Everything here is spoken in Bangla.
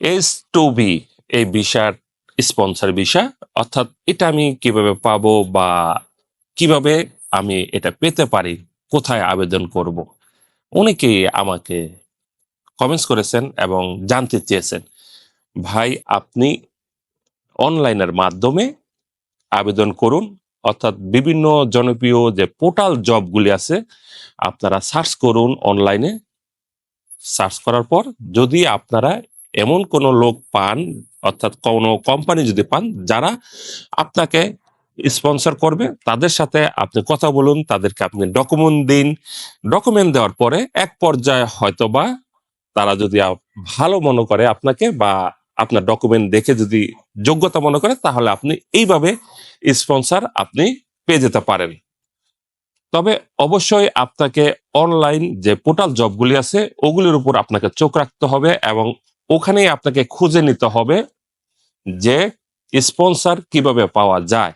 এস টু বি এই ভিসার স্পন্সর ভিসা অর্থাৎ এটা আমি কীভাবে পাবো বা কীভাবে আমি এটা পেতে পারি, কোথায় আবেদন করব? অনেকেই আমাকে কমেন্টস করেছেন এবং জানতে চেয়েছেন, ভাই, আপনি অনলাইনের মাধ্যমে আবেদন করুন। অর্থাৎ বিভিন্ন জনপ্রিয় যে পোর্টাল জবগুলি আছে, আপনারা সার্চ করুন অনলাইনে সার্চ করার পর যদি আপনারা এমন কোনো লোক পান, অর্থাৎ কোনো কোম্পানি যদি পান, যারা আপনাকে স্পন্সর করবে, তাদের সাথে আপনি কথা বলুন, তাদেরকে আপনি ডকুমেন্ট দিন। ডকুমেন্ট দেওয়ার পরে এক পর্যায়ে হয়তো বা তারা যদি ভালো মনে করে আপনাকে বা আপনার ডকুমেন্ট দেখে যদি যোগ্যতা মনে করে, তাহলে আপনি এইভাবে স্পন্সর আপনি পেয়ে যেতে পারেন। তবে অবশ্যই আপনাকে অনলাইন যে পোর্টাল জবগুলি আছে, ওগুলির উপর আপনাকে চোখ রাখতে হবে এবং ওখানেই আপনাকে খুঁজে নিতে হবে যে স্পন্সার কীভাবে পাওয়া যায়।